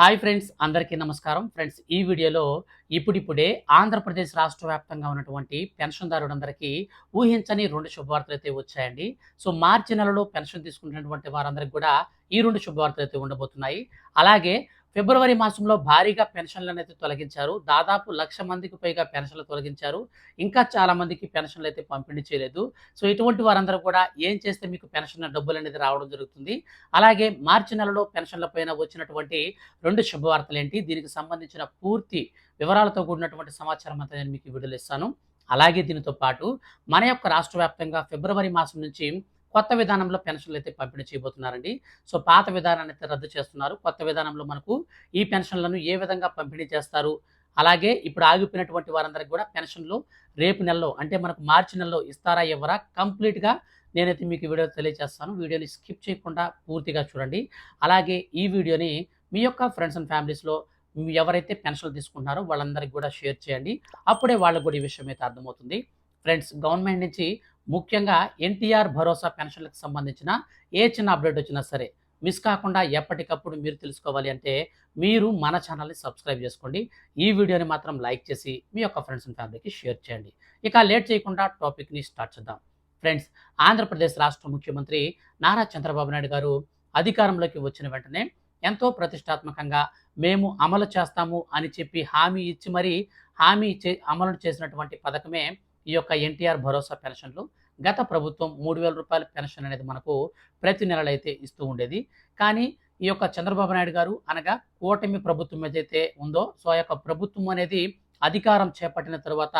Hi friends అందరికీ నమస్కారం. Friends ఈ వీడియోలో ఇప్పుడిప్పుడే ఆంధ్రప్రదేశ్ రాష్ట్ర వ్యాప్తంగా ఉన్నటువంటి పెన్షన్దారులందరికీ ఊహించని రెండు శుభవార్తలు అయితే వచ్చాయండి. సో మార్చి నెలలో పెన్షన్ తీసుకున్నటువంటి వారందరికీ కూడా ఈ రెండు శుభవార్తలు అయితే ఉండబోతున్నాయి. అలాగే ఫిబ్రవరి మాసంలో భారీగా పెన్షన్లను అయితే తొలగించారు. దాదాపు లక్ష మందికి పైగా పెన్షన్లు తొలగించారు. ఇంకా చాలా మందికి పెన్షన్లు అయితే పంపిణీ చేయలేదు. సో ఇటువంటి వారందరూ కూడా ఏం చేస్తే మీకు పెన్షన్ డబ్బులు అనేది రావడం జరుగుతుంది? అలాగే మార్చి నెలలో పెన్షన్ల పైన వచ్చినటువంటి రెండు శుభవార్తలు ఏంటి? దీనికి సంబంధించిన పూర్తి వివరాలతో కూడినటువంటి సమాచారం అంతా నేను మీకు విడుదల ఇస్తాను. అలాగే దీనితో పాటు మన యొక్క రాష్ట్ర వ్యాప్తంగా ఫిబ్రవరి మాసం నుంచి కొత్త విధానంలో పెన్షన్లు అయితే పంపిణీ చేయబోతున్నారండి. సో పాత విధానాన్ని అయితే రద్దు చేస్తున్నారు. కొత్త విధానంలో మనకు ఈ పెన్షన్లను ఏ విధంగా పంపిణీ చేస్తారు? అలాగే ఇప్పుడు ఆగిపోయినటువంటి వారందరికీ కూడా పెన్షన్లు రేపు నెలలో అంటే మనకు మార్చి నెలలో ఇస్తారా ఇవ్వరా? కంప్లీట్గా నేనైతే మీకు వీడియో తెలియజేస్తాను. వీడియోని స్కిప్ చేయకుండా పూర్తిగా చూడండి. అలాగే ఈ వీడియోని మీ యొక్క ఫ్రెండ్స్ అండ్ ఫ్యామిలీస్లో ఎవరైతే పెన్షన్లు తీసుకుంటున్నారో వాళ్ళందరికీ కూడా షేర్ చేయండి. అప్పుడే వాళ్ళకు కూడా ఈ విషయం అయితే అర్థమవుతుంది. ఫ్రెండ్స్ గవర్నమెంట్ నుంచి ముఖ్యంగా ఎన్టీఆర్ భరోసా పెన్షన్లకు సంబంధించిన ఏ చిన్న అప్డేట్ వచ్చినా సరే మిస్ కాకుండా ఎప్పటికప్పుడు మీరు తెలుసుకోవాలి అంటే మీరు మన ఛానల్ని సబ్స్క్రైబ్ చేసుకోండి. ఈ వీడియోని మాత్రం లైక్ చేసి మీ యొక్క ఫ్రెండ్స్ అండ్ ఫ్యామిలీకి షేర్ చేయండి. ఇక లేట్ చేయకుండా టాపిక్ని స్టార్ట్ చేద్దాం. ఫ్రెండ్స్ ఆంధ్రప్రదేశ్ రాష్ట్ర ముఖ్యమంత్రి నారా చంద్రబాబు నాయుడు గారు అధికారంలోకి వచ్చిన వెంటనే ఎంతో ప్రతిష్టాత్మకంగా మేము అమలు చేస్తాము అని చెప్పి హామీ ఇచ్చి మరీ హామీ చే అమలు చేసినటువంటి పథకమే ఈ యొక్క ఎన్టీఆర్ భరోసా పెన్షన్లు గత ప్రభుత్వం మూడు వేల రూపాయల పెన్షన్ అనేది మనకు ప్రతి నెలలు అయితే ఇస్తూ ఉండేది. కానీ ఈ యొక్క చంద్రబాబు నాయుడు గారు అనగా కూటమి ప్రభుత్వం ఏదైతే ఉందో సో ఆ యొక్క ప్రభుత్వం అనేది అధికారం చేపట్టిన తర్వాత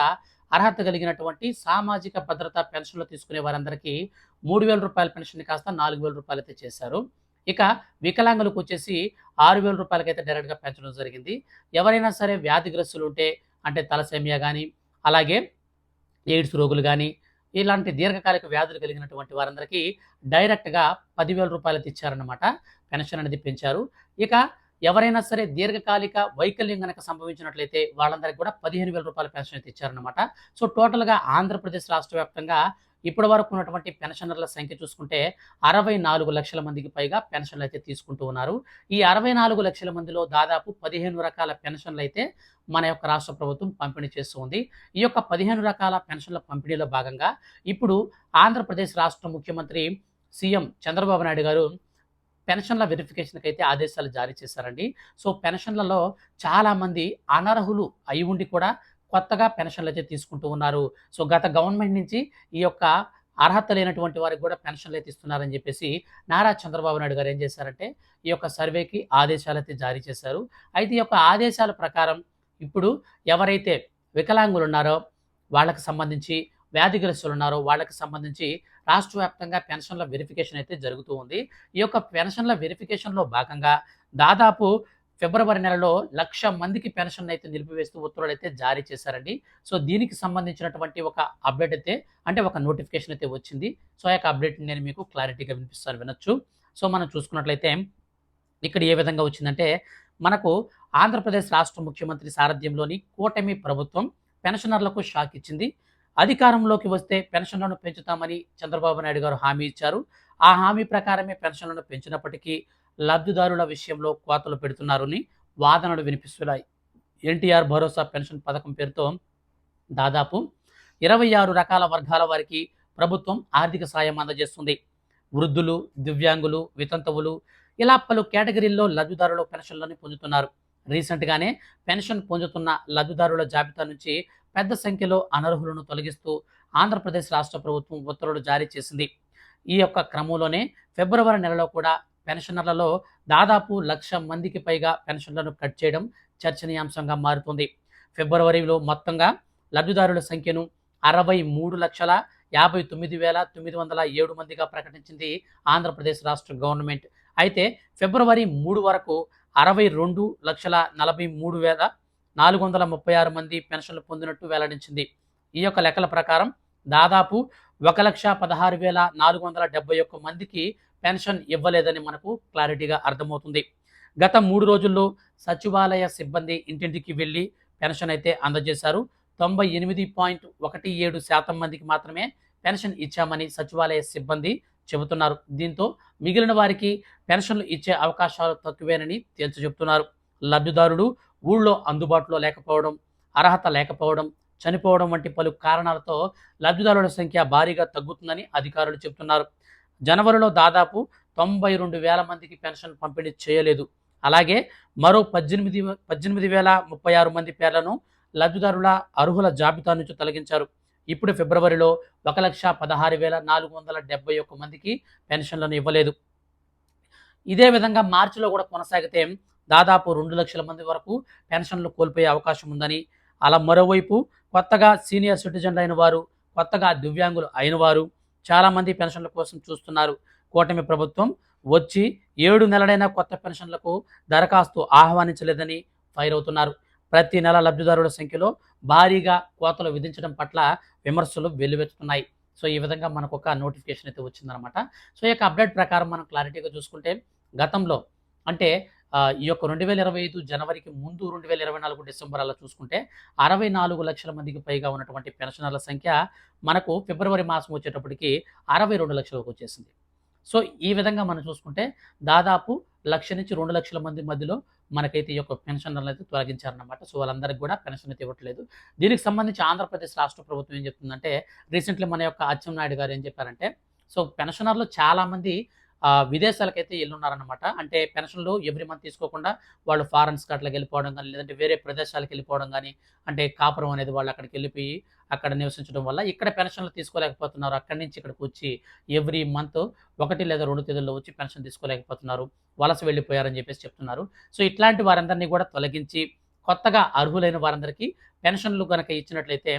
అర్హత కలిగినటువంటి సామాజిక భద్రత పెన్షన్లు తీసుకునే వారందరికీ మూడు వేల రూపాయల పెన్షన్ కాస్త నాలుగు వేల రూపాయలు అయితే చేశారు. ఇక వికలాంగులకు వచ్చేసి ఆరు వేల రూపాయలకైతే డైరెక్ట్గా పెంచడం జరిగింది. ఎవరైనా సరే వ్యాధిగ్రస్తులు ఉంటే అంటే తలసేమియా కానీ అలాగే ఎయిడ్స్ రోగులు కానీ ఇలాంటి దీర్ఘకాలిక వ్యాధులు కలిగినటువంటి వారందరికీ డైరెక్ట్గా పదివేల రూపాయలు తెచ్చారన్నమాట. పెన్షన్ అనేది పెంచారు. ఇక ఎవరైనా సరే దీర్ఘకాలిక వైకల్యం కనుక సంభవించినట్లయితే వాళ్ళందరికీ కూడా పదిహేను వేల రూపాయల పెన్షన్ తెచ్చారనమాట సో టోటల్గా ఆంధ్రప్రదేశ్ రాష్ట్ర వ్యాప్తంగా ఇప్పటి వరకు ఉన్నటువంటి పెన్షనర్ల సంఖ్య చూసుకుంటే అరవై నాలుగు లక్షల మందికి పైగా పెన్షన్లు అయితే తీసుకుంటూ ఉన్నారు. ఈ అరవై నాలుగు లక్షల మందిలో దాదాపు పదిహేను రకాల పెన్షన్లు అయితే మన యొక్క రాష్ట్ర ప్రభుత్వం పంపిణీ చేస్తూ ఉంది. ఈ యొక్క పదిహేను రకాల పెన్షన్ల పంపిణీలో భాగంగా ఇప్పుడు ఆంధ్రప్రదేశ్ రాష్ట్ర ముఖ్యమంత్రి సీఎం చంద్రబాబు నాయుడు గారు పెన్షన్ల వెరిఫికేషన్కి అయితే ఆదేశాలు జారీ చేశారండి. సో పెన్షన్లలో చాలామంది అనర్హులు అయి ఉండి కూడా కొత్తగా పెన్షన్లు అయితే తీసుకుంటూ ఉన్నారు. సో గత గవర్నమెంట్ నుంచి ఈ యొక్క అర్హత లేనటువంటి వారికి కూడా పెన్షన్లు అయితే ఇస్తున్నారని చెప్పేసి నారా చంద్రబాబు నాయుడు గారు ఏం చేశారంటే ఈ యొక్క సర్వేకి ఆదేశాలు అయితే జారీ చేశారు. అయితే ఈ యొక్క ఆదేశాల ప్రకారం ఇప్పుడు ఎవరైతే వికలాంగులు ఉన్నారో వాళ్ళకి సంబంధించి వ్యాధిగ్రస్తులు ఉన్నారో వాళ్ళకి సంబంధించి రాష్ట్ర వ్యాప్తంగా పెన్షన్ల వెరిఫికేషన్ అయితే జరుగుతూ ఉంది. ఈ యొక్క పెన్షన్ల వెరిఫికేషన్లో భాగంగా దాదాపు ఫిబ్రవరి నెలలో లక్ష మందికి పెన్షన్ అయితే నిలిపివేస్తూ ఉత్తర్వులు అయితే జారీ చేశారండి. సో దీనికి సంబంధించినటువంటి ఒక అప్డేట్ అయితే అంటే ఒక నోటిఫికేషన్ అయితే వచ్చింది. సో ఆ యొక్క అప్డేట్ నేను మీకు క్లారిటీగా వినిపిస్తాను వినొచ్చు. సో మనం చూసుకున్నట్లయితే ఇక్కడ ఏ విధంగా వచ్చిందంటే మనకు ఆంధ్రప్రదేశ్ రాష్ట్ర ముఖ్యమంత్రి సారథ్యంలోని కూటమి ప్రభుత్వం పెన్షనర్లకు షాక్ ఇచ్చింది. అధికారంలోకి వస్తే పెన్షన్లను పెంచుతామని చంద్రబాబు నాయుడు గారు హామీ ఇచ్చారు. ఆ హామీ ప్రకారమే పెన్షన్లను పెంచినప్పటికీ లబ్ధిదారుల విషయంలో కోతలు పెడుతున్నారని వాదనలు వినిపిస్తున్నాయి. ఎన్టీఆర్ భరోసా పెన్షన్ పథకం పేరుతో దాదాపు ఇరవై ఆరు రకాల వర్గాల వారికి ప్రభుత్వం ఆర్థిక సాయం అందజేస్తుంది. వృద్ధులు దివ్యాంగులు వితంతువులు ఇలా పలు కేటగిరీల్లో లబ్ధిదారులు పెన్షన్లను పొందుతున్నారు. రీసెంట్గానే పెన్షన్ పొందుతున్న లబ్ధిదారుల జాబితా నుంచి పెద్ద సంఖ్యలో అనర్హులను తొలగిస్తూ ఆంధ్రప్రదేశ్ రాష్ట్ర ప్రభుత్వం ఉత్తర్వులు జారీ చేసింది. ఈ యొక్క క్రమంలోనే ఫిబ్రవరి నెలలో కూడా పెన్షనర్లలో దాదాపు లక్ష మందికి పైగా పెన్షన్లను కట్ చేయడం చర్చనీయాంశంగా మారుతుంది. ఫిబ్రవరిలో మొత్తంగా లబ్ధిదారుల సంఖ్యను అరవై మూడు లక్షల యాభై తొమ్మిది వేల తొమ్మిది వందల ఏడు మందిగా ప్రకటించింది ఆంధ్రప్రదేశ్ రాష్ట్ర గవర్నమెంట్. అయితే ఫిబ్రవరి మూడు వరకు అరవై రెండు లక్షల నలభై మూడు వేల నాలుగు వందల ముప్పై ఆరు మంది పెన్షన్లు పొందినట్టు వెల్లడించింది. ఈ యొక్క లెక్కల ప్రకారం దాదాపు ఒక లక్ష పదహారు వేల నాలుగు వందల డెబ్బై ఒక్క మందికి పెన్షన్ ఇవ్వలేదని మనకు క్లారిటీగా అర్థమవుతుంది. గత మూడు రోజుల్లో సచివాలయ సిబ్బంది ఇంటింటికి వెళ్ళి పెన్షన్ అయితే అందజేశారు. తొంభై ఎనిమిది పాయింట్ ఒకటి ఏడు శాతం మందికి మాత్రమే పెన్షన్ ఇచ్చామని సచివాలయ సిబ్బంది చెబుతున్నారు. దీంతో మిగిలిన వారికి పెన్షన్లు ఇచ్చే అవకాశాలు తక్కువేనని తేల్చి చెబుతున్నారు లబ్ధిదారుడు ఊళ్ళో అందుబాటులో లేకపోవడం అర్హత లేకపోవడం చనిపోవడం వంటి పలు కారణాలతో లబ్ధిదారుల సంఖ్య భారీగా తగ్గుతుందని అధికారులు చెబుతున్నారు. జనవరిలో దాదాపు తొంభై రెండు వేల మందికి పెన్షన్ పంపిణీ చేయలేదు. అలాగే మరో పద్దెనిమిది పద్దెనిమిది వేల ముప్పై ఆరు మంది పేర్లను లబ్ధిదారుల అర్హుల జాబితా నుంచి తొలగించారు. ఇప్పుడు ఫిబ్రవరిలో ఒక లక్ష పదహారు వేల నాలుగు వందల డెబ్బై ఒక్క మందికి పెన్షన్లను ఇవ్వలేదు. ఇదే విధంగా మార్చిలో కూడా కొనసాగితే దాదాపు రెండు లక్షల మంది వరకు పెన్షన్లు కోల్పోయే అవకాశం ఉందని అలా మరోవైపు కొత్తగా సీనియర్ సిటిజన్లు అయిన వారు కొత్తగా దివ్యాంగులు అయిన వారు చాలామంది పెన్షన్ల కోసం చూస్తున్నారు. కూటమి ప్రభుత్వం వచ్చి ఏడు నెలలైన కొత్త పెన్షన్లకు దరఖాస్తు ఆహ్వానించలేదని ఫైర్ అవుతున్నారు. ప్రతి నెల లబ్ధిదారుల సంఖ్యలో భారీగా కోతలు విధించడం పట్ల విమర్శలు వెల్లువెత్తుతున్నాయి. సో ఈ విధంగా మనకు ఒక నోటిఫికేషన్ అయితే వచ్చిందనమాట సో ఈ యొక్క అప్డేట్ ప్రకారం మనం క్లారిటీగా చూసుకుంటే గతంలో అంటే ఈ యొక్క రెండు వేల ఇరవై ఐదు జనవరికి ముందు రెండు వేల ఇరవై నాలుగు డిసెంబర్ అలా చూసుకుంటే అరవై నాలుగు లక్షల మందికి పైగా ఉన్నటువంటి పెన్షనర్ల సంఖ్య మనకు ఫిబ్రవరి మాసం వచ్చేటప్పటికి అరవై రెండు లక్షలకు వచ్చేసింది. సో ఈ విధంగా మనం చూసుకుంటే దాదాపు లక్ష నుంచి రెండు లక్షల మంది మధ్యలో మనకైతే ఈ యొక్క పెన్షనర్లు అయితే తొలగించారన్నమాట. సో వాళ్ళందరికీ కూడా పెన్షన్ అయితే ఇవ్వట్లేదు. దీనికి సంబంధించి ఆంధ్రప్రదేశ్ రాష్ట్ర ప్రభుత్వం ఏం చెప్తుందంటే రీసెంట్లీ మన యొక్క అచ్చెన్నాయుడు గారు ఏం చెప్పారంటే సో పెన్షనర్లు చాలామంది విదేశాలకైతే వెళ్ళున్నారనమాట అంటే పెన్షన్లు ఎవ్రీ మంత్ తీసుకోకుండా వాళ్ళు ఫారెన్స్ అట్లా వెళ్ళిపోవడం కానీ లేదంటే వేరే ప్రదేశాలకు వెళ్ళిపోవడం కానీ అంటే కాపురం అనేది వాళ్ళు అక్కడికి వెళ్ళిపోయి అక్కడ నివసించడం వల్ల ఇక్కడ పెన్షన్లు తీసుకోలేకపోతున్నారు. అక్కడి నుంచి ఇక్కడికి వచ్చి ఎవ్రీ మంత్ ఒకటి లేదా రెండు తేదీల్లో వచ్చి పెన్షన్ తీసుకోలేకపోతున్నారు. వలస వెళ్ళిపోయారని చెప్పేసి చెప్తున్నారు. సో ఇట్లాంటి వారందరినీ కూడా తొలగించి కొత్తగా అర్హులైన వారందరికీ పెన్షన్లు కనుక ఇచ్చినట్లయితే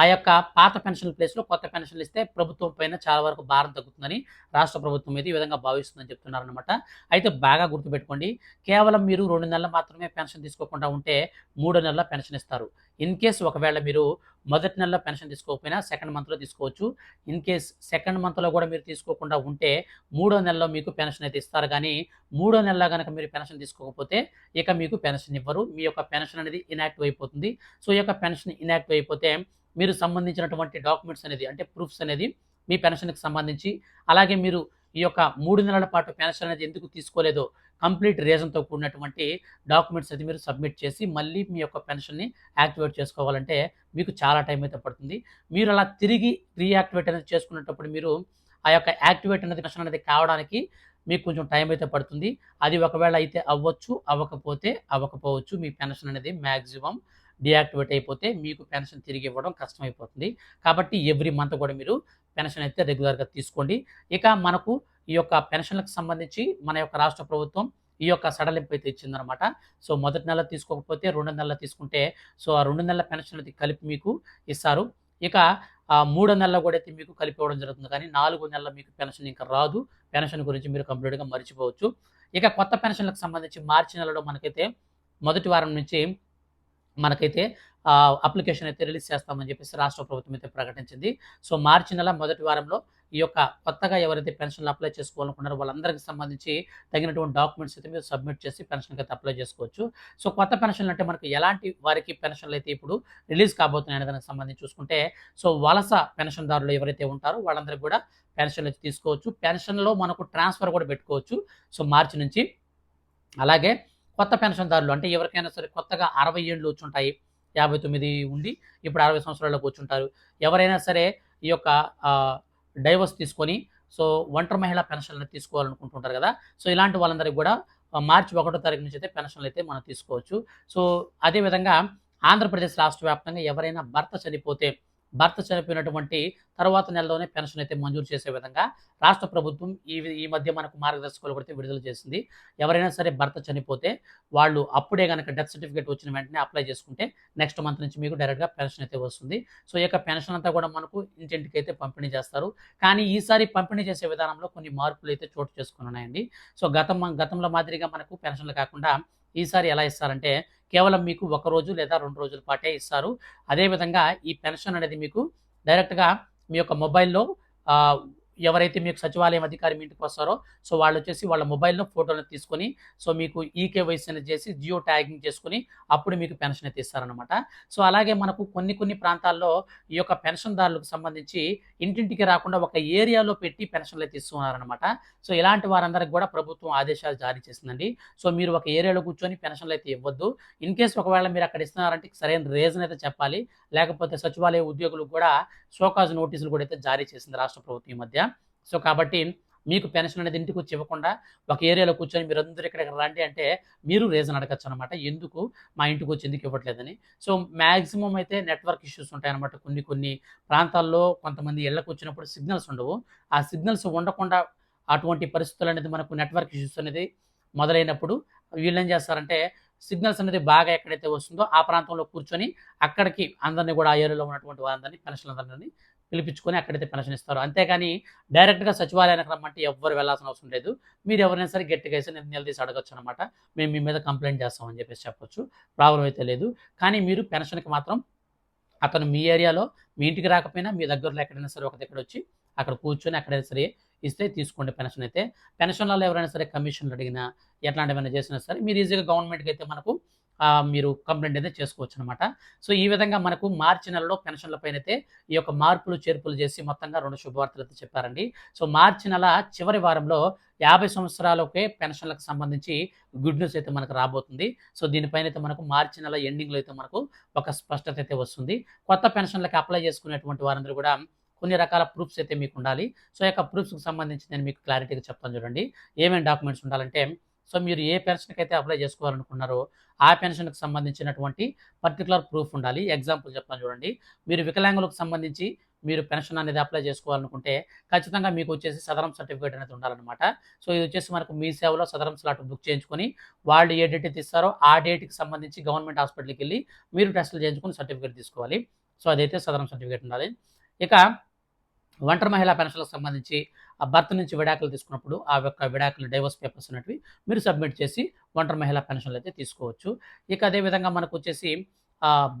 ఆ యొక్క పాత పెన్షన్ ప్లేస్లో కొత్త పెన్షన్లు ఇస్తే ప్రభుత్వం పైన చాలా వరకు భారం తగ్గుతుందని రాష్ట్ర ప్రభుత్వం అయితే ఈ విధంగా భావిస్తుందని చెప్తున్నారనమాట అయితే బాగా గుర్తుపెట్టుకోండి కేవలం మీరు రెండు నెలలు మాత్రమే పెన్షన్ తీసుకోకుండా ఉంటే మూడో నెలల పెన్షన్ ఇస్తారు. ఇన్ కేస్ ఒకవేళ మీరు మొదటి నెలలో పెన్షన్ తీసుకోకపోయినా సెకండ్ మంత్లో తీసుకోవచ్చు. ఇన్ కేస్ సెకండ్ మంత్లో కూడా మీరు తీసుకోకుండా ఉంటే మూడో నెలలో మీకు పెన్షన్ అయితే ఇస్తారు. కానీ మూడో నెలలో కనుక మీరు పెన్షన్ తీసుకోకపోతే ఇక మీకు పెన్షన్ ఇవ్వరు. మీ యొక్క పెన్షన్ అనేది ఇనాక్టివ్ అయిపోతుంది. సో ఈ యొక్క పెన్షన్ ఇనాక్టివ్ అయిపోతే మీరు సంబంధించినటువంటి డాక్యుమెంట్స్ అనేది అంటే ప్రూఫ్స్ అనేది మీ పెన్షన్కి సంబంధించి అలాగే మీరు ఈ యొక్క మూడు నెలల పాటు పెన్షన్ అనేది ఎందుకు తీసుకోలేదో కంప్లీట్ రీజన్తో కూడినటువంటి డాక్యుమెంట్స్ అయితే మీరు సబ్మిట్ చేసి మళ్ళీ మీ యొక్క పెన్షన్ని యాక్టివేట్ చేసుకోవాలంటే మీకు చాలా టైం అయితే పడుతుంది. మీరు అలా తిరిగి రీయాక్టివేట్ అనేది చేసుకునేటప్పుడు మీరు ఆ యొక్క యాక్టివేట్ అనేది పెన్షన్ అనేది కావడానికి మీకు కొంచెం టైం అయితే పడుతుంది. అది ఒకవేళ అయితే అవ్వచ్చు అవ్వకపోతే అవ్వకపోవచ్చు మీ పెన్షన్ అనేది మ్యాక్సిమం డియాక్టివేట్ అయిపోతే మీకు పెన్షన్ తిరిగి ఇవ్వడం కష్టమైపోతుంది. కాబట్టి ఎవ్రీ మంత్ కూడా మీరు పెన్షన్ అయితే రెగ్యులర్గా తీసుకోండి. ఇక మనకు ఈ యొక్క పెన్షన్లకు సంబంధించి మన యొక్క రాష్ట్ర ప్రభుత్వం ఈ యొక్క సడలింపు అయితే ఇచ్చిందనమాట సో మొదటి నెల తీసుకోకపోతే రెండు నెలలు తీసుకుంటే సో ఆ రెండు నెలల పెన్షన్ అయితే కలిపి మీకు ఇస్తారు. ఇక ఆ మూడో నెలలో కూడా అయితే మీకు కలిపి ఇవ్వడం జరుగుతుంది. కానీ నాలుగు నెలల మీకు పెన్షన్ ఇంకా రాదు. పెన్షన్ గురించి మీరు కంప్లీట్గా మర్చిపోవచ్చు. ఇక కొత్త పెన్షన్లకు సంబంధించి మార్చి నెలలో మనకైతే మొదటి వారం నుంచి మనకైతే అప్లికేషన్ అయితే రిలీజ్ చేస్తామని చెప్పేసి రాష్ట్ర ప్రభుత్వం అయితే ప్రకటించింది. సో మార్చి నెల మొదటి వారంలో ఈ యొక్క కొత్తగా ఎవరైతే పెన్షన్లు అప్లై చేసుకోవాలనుకున్నారో వాళ్ళందరికీ సంబంధించి తగినటువంటి డాక్యుమెంట్స్ అయితే మీరు సబ్మిట్ చేసి పెన్షన్కి అయితే అప్లై చేసుకోవచ్చు. సో కొత్త పెన్షన్లు అంటే మనకి ఎలాంటి వారికి పెన్షన్లు అయితే ఇప్పుడు రిలీజ్ కాబోతున్నాయనే దానికి సంబంధించి చూసుకుంటే సో వలస పెన్షన్దారులు ఎవరైతే ఉంటారో వాళ్ళందరికీ కూడా పెన్షన్లు అయితే తీసుకోవచ్చు. పెన్షన్లో మనకు ట్రాన్స్ఫర్ కూడా పెట్టుకోవచ్చు. సో మార్చి నుంచి. అలాగే కొత్త పెన్షన్దారులు అంటే ఎవరికైనా సరే కొత్తగా అరవై ఏళ్ళు వచ్చి ఉంటాయి యాభై తొమ్మిది ఉండి ఇప్పుడు అరవై సంవత్సరాలకు కూర్చుంటారు ఎవరైనా సరే ఈ యొక్క డైవర్స్ తీసుకొని సో ఒంటరి మహిళా పెన్షన్లు తీసుకోవాలనుకుంటుంటారు కదా. సో ఇలాంటి వాళ్ళందరికీ కూడా మార్చి ఒకటో తారీఖు నుంచి అయితే పెన్షన్లు అయితే మనం తీసుకోవచ్చు. సో అదేవిధంగా ఆంధ్రప్రదేశ్ రాష్ట్ర వ్యాప్తంగా ఎవరైనా భర్త చనిపోతే భర్త చనిపోయినటువంటి తర్వాత నెలలోనే పెన్షన్ అయితే మంజూరు చేసే విధంగా రాష్ట్ర ప్రభుత్వం ఈ ఈ మధ్య మనకు మార్గదర్శకాలు కూడా విడుదల చేసింది. ఎవరైనా సరే భర్త చనిపోతే వాళ్ళు అప్పుడే కనుక డెత్ సర్టిఫికేట్ వచ్చిన వెంటనే అప్లై చేసుకుంటే నెక్స్ట్ మంత్ నుంచి మీకు డైరెక్ట్గా పెన్షన్ అయితే వస్తుంది. సో ఈ పెన్షన్ అంతా కూడా మనకు ఇంటింటికి అయితే పంపిణీ చేస్తారు. కానీ ఈసారి పంపిణీ చేసే విధానంలో కొన్ని మార్పులు అయితే చోటు చేసుకుని ఉన్నాయండి. సో గతం గతంలో మాదిరిగా మనకు పెన్షన్లు కాకుండా ఈసారి ఎలా ఇస్తారంటే కేవలం మీకు ఒక రోజు లేదా రెండు రోజుల పాటే ఇస్తారు. అదేవిధంగా ఈ పెన్షన్ అనేది మీకు డైరెక్ట్గా మీ యొక్క మొబైల్లో ఎవరైతే మీకు సచివాలయం అధికారి మీ ఇంటికి వస్తారో సో వాళ్ళు వచ్చేసి వాళ్ళ మొబైల్‌లో ఫోటోలు తీసుకొని సో మీకు ఈకేవైసీ అనేది చేసి జియో ట్యాగింగ్ చేసుకొని అప్పుడు మీకు పెన్షన్ అయితే ఇస్తారనమాట. సో అలాగే మనకు కొన్ని కొన్ని ప్రాంతాల్లో ఈ యొక్క పెన్షన్‌దారులకు సంబంధించి ఇంటింటికి రాకుండా ఒక ఏరియాలో పెట్టి పెన్షన్‌లు అయితే ఇస్తున్నారనమాట. సో ఇలాంటి వారందరికి కూడా ప్రభుత్వం ఆదేశాలు జారీ చేసిందండి. సో మీరు ఒక ఏరియాలో కూర్చొని పెన్షన్‌లు అయితే ఇవ్వద్దు. ఇన్ కేసు ఒకవేళ మీరు అక్కడ ఇస్తున్నారంటే సరైన రీజన్ అయితే చెప్పాలి. లేకపోతే సచివాలయ ఉద్యోగులకు కూడా షోకాజ్ నోటీసులు కూడా అయితే జారీ చేసింది రాష్ట్ర ప్రభుత్వం ఈ మధ్య. సో కాబట్టి మీకు పెన్షన్ అనేది ఇంటికి వచ్చి ఇవ్వకుండా ఒక ఏరియాలో కూర్చొని మీరు అందరూ ఇక్కడికి రండి అంటే మీరు రీజన్ అడగచ్చు అనమాట ఎందుకు మా ఇంటికొచ్చి ఎందుకు ఇవ్వట్లేదని. సో మాక్సిమం అయితే నెట్వర్క్ ఇష్యూస్ ఉంటాయన్నమాట. కొన్ని కొన్ని ప్రాంతాల్లో కొంతమంది ఇళ్ళకొచ్చినప్పుడు సిగ్నల్స్ ఉండవు. ఆ సిగ్నల్స్ ఉండకుండా అటువంటి పరిస్థితులు అనేది మనకు నెట్వర్క్ ఇష్యూస్ అనేది మొదలైనప్పుడు వీళ్ళేం చేస్తారంటే సిగ్నల్స్ అనేది బాగా ఎక్కడైతే వస్తుందో ఆ ప్రాంతంలో కూర్చొని అక్కడికి అందరినీ కూడా ఆ ఏరియాలో ఉన్నటువంటి వారందరినీ పెన్షన్లందరిని పిలిపించుకొని అక్కడైతే పెన్షన్ ఇస్తారు. అంతేకాని డైరెక్ట్‌గా సచివాలయానికి రమ్మంటే ఎవ్వరు వెళ్ళాల్సిన అవసరం లేదు. మీరు ఎవరైనా సరే గట్టిగా వేసి నిలదీసి అడగొచ్చనమాట. మేము మీ మీద కంప్లైంట్ చేస్తామని చెప్పేసి చెప్పొచ్చు. ప్రాబ్లమ్ అయితే లేదు. కానీ మీరు పెన్షన్‌కి మాత్రం అతను మీ ఏరియాలో మీ ఇంటికి రాకపోయినా మీ దగ్గరలో ఎక్కడైనా సరే ఒక దగ్గర వచ్చి అక్కడ కూర్చొని ఎక్కడైనా సరే ఇస్తే తీసుకోండి పెన్షన్ అయితే. పెన్షన్‌లలో ఎవరైనా సరే కమిషన్‌లు అడిగినా ఎట్లాంటివైనా చేసినా సరే మీరు ఈజీగా గవర్నమెంట్‌కి అయితే మనకు మీరు కంప్లైంట్ అయితే చేసుకోవచ్చు అనమాట సో ఈ విధంగా మనకు మార్చి నెలలో పెన్షన్లపైన అయితే ఈ యొక్క మార్పులు, చేర్పులు చేసి మొత్తంగా రెండు శుభవార్తలు అయితే చెప్పారండి. సో మార్చి నెల చివరి వారంలో 50 సంవత్సరాలకే పెన్షన్‌లకు సంబంధించి గుడ్ న్యూస్ అయితే మనకు రాబోతుంది. సో దీనిపైన అయితే మనకు మార్చి నెల ఎండింగ్‌లో అయితే మనకు ఒక స్పష్టత అయితే వస్తుంది. కొత్త పెన్షన్లకు అప్లై చేసుకునేటువంటి వారందరూ కూడా కొన్ని రకాల ప్రూఫ్స్ అయితే మీకు ఉండాలి సో యొక్క ప్రూఫ్స్‌కి సంబంధించి నేను మీకు క్లారిటీగా చెప్తాను చూడండి. ఏమేమి డాక్యుమెంట్స్ ఉండాలంటే సో మీరు ఏ పెన్షన్‌కైతే అప్లై చేసుకోవాలనుకున్నారో ఆ పెన్షన్‌కి సంబంధించినటువంటి పర్టికులర్ ప్రూఫ్ ఉండాలి. ఎగ్జాంపుల్ చెప్తాను చూడండి. మీరు వికలాంగులకు సంబంధించి మీరు పెన్షన్ అనేది అప్లై చేసుకోవాలనుకుంటే ఖచ్చితంగా మీకు వచ్చేసి సదరం సర్టిఫికేట్ అనేది ఉండాలన్నమాట సో ఇది వచ్చేసి మనకు మీ సేవలో సదరం స్లాట్ బుక్ చేయించుకొని వాళ్ళు ఏ డేట్ ఇస్తారో ఆ డేట్‌కి సంబంధించి గవర్నమెంట్ హాస్పిటల్కి వెళ్ళి మీరు టెస్టులు చేయించుకొని సర్టిఫికేట్ తీసుకోవాలి. సో అదైతే సదరం సర్టిఫికేట్ ఉండాలి. ఇక ఒంటరి మహిళా పెన్షన్‌లకు సంబంధించి ఆ భర్త నుంచి విడాకులు తీసుకున్నప్పుడు ఆ యొక్క విడాకులు డైవోర్స్ పేపర్స్ అనేవి మీరు సబ్మిట్ చేసి ఒంటరి మహిళా పెన్షన్‌లు అయితే తీసుకోవచ్చు. ఇక అదే విధంగా మనకొచ్చేసి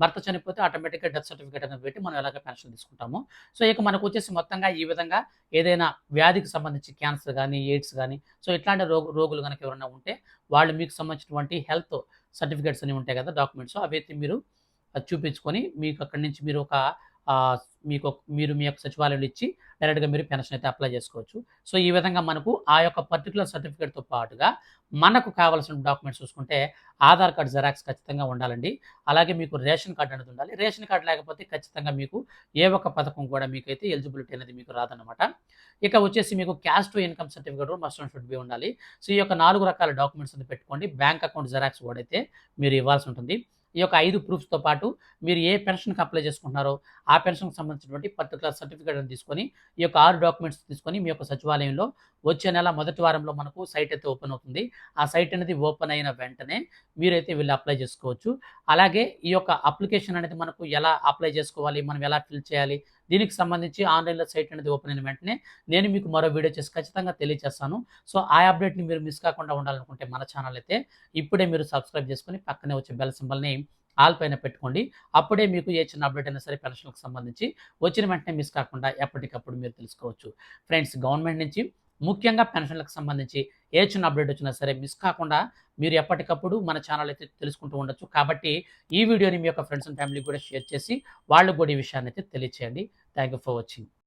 భర్త చనిపోతే ఆటోమేటిక్‌గా డెత్ సర్టిఫికేట్ అనేది పెట్టి మనం ఎలాగ పెన్షన్ తీసుకుంటాము సో ఇక మనకు వచ్చేసి మొత్తంగా ఈ విధంగా ఏదైనా వ్యాధికి సంబంధించి క్యాన్సర్ కానీ ఎయిడ్స్ కానీ సో ఇట్లాంటి రోగు రోగులు గనక ఎవరైనా ఉంటే వాళ్ళు మీకు సంబంధించినటువంటి హెల్త్ సర్టిఫికేట్స్ అనేవి ఉంటాయి కదా! డాక్యుమెంట్స్ అవి అయితే మీరు చూపించుకొని మీకు అక్కడి నుంచి మీరు ఒక మీకు మీరు మీ యొక్క సచివాలయంలో ఇచ్చి డైరెక్ట్‌గా మీరు పెన్షన్ అయితే అప్లై చేసుకోవచ్చు. సో ఈ విధంగా మనకు ఆ యొక్క పర్టికులర్ సర్టిఫికేట్‌తో పాటుగా మనకు కావాల్సిన డాక్యుమెంట్స్ చూసుకుంటే ఆధార్ కార్డ్ జెరాక్స్ ఖచ్చితంగా ఉండాలండి. అలాగే మీకు రేషన్ కార్డు అనేది ఉండాలి. రేషన్ కార్డు లేకపోతే ఖచ్చితంగా మీకు ఏ ఒక్క పథకం కూడా మీకైతే ఎలిజిబిలిటీ అనేది మీకు రాదనమాట. ఇక వచ్చేసి మీకు క్యాష్ టు ఇన్‌కమ్ సర్టిఫికేట్ కూడా మస్ట్ షుడ్ బి ఉండాలి. సో ఈ యొక్క నాలుగు రకాల డాక్యుమెంట్స్ అనేది పెట్టుకోండి. బ్యాంక్ అకౌంట్ జెరాక్స్ కూడా అయితే మీరు ఇవ్వాల్సి ఉంటుంది. ఈ యొక్క ఐదు ప్రూఫ్స్‌తో పాటు మీరు ఏ పెన్షన్‌కి అప్లై చేసుకుంటున్నారో ఆ పెన్షన్‌కి సంబంధించినటువంటి పర్టిక్యులర్ సర్టిఫికేట్‌ని తీసుకొని ఈ యొక్క ఆరు డాక్యుమెంట్స్ తీసుకొని మీ యొక్క సచివాలయంలో వచ్చే నెల మొదటి వారంలో మనకు సైట్ అయితే ఓపెన్ అవుతుంది. ఆ సైట్ అనేది ఓపెన్ అయిన వెంటనే మీరైతే వీళ్ళు అప్లై చేసుకోవచ్చు. అలాగే ఈ యొక్క అప్లికేషన్ అనేది మనకు ఎలా అప్లై చేసుకోవాలి? మనం ఎలా ఫిల్ చేయాలి? దీనికి సంబంధించి ఆన్‌లైన్‌లో సైట్ అనేది ఓపెన్ అయిన వెంటనే నేను మీకు మరో వీడియో చేసి ఖచ్చితంగా తెలియజేస్తాను. సో ఆ అప్డేట్‌ని మీరు మిస్ కాకుండా ఉండాలనుకుంటే మన ఛానల్ అయితే ఇప్పుడే మీరు సబ్స్క్రైబ్ చేసుకుని పక్కనే వచ్చే బెల్ సింబల్‌ని ఆల్ పైన పెట్టుకోండి. అప్పుడే మీకు ఏ చిన్న అప్డేట్ అయినా సరే పెన్షన్‌లకు సంబంధించి వచ్చిన వెంటనే మిస్ కాకుండా ఎప్పటికప్పుడు మీరు తెలుసుకోవచ్చు. ఫ్రెండ్స్ గవర్నమెంట్ నుంచి ముఖ్యంగా పెన్షన్‌లకు సంబంధించి ఏ చిన్న అప్డేట్ వచ్చినా సరే మిస్ కాకుండా మీరు ఎప్పటికప్పుడు మన ఛానల్ అయితే తెలుసుకుంటూ ఉండొచ్చు. కాబట్టి ఈ వీడియోని మీ యొక్క ఫ్రెండ్స్ అండ్ ఫ్యామిలీకి కూడా షేర్ చేసి వాళ్ళకు కూడా ఈ విషయాన్ని అయితే తెలియచేయండి. Thank you for watching.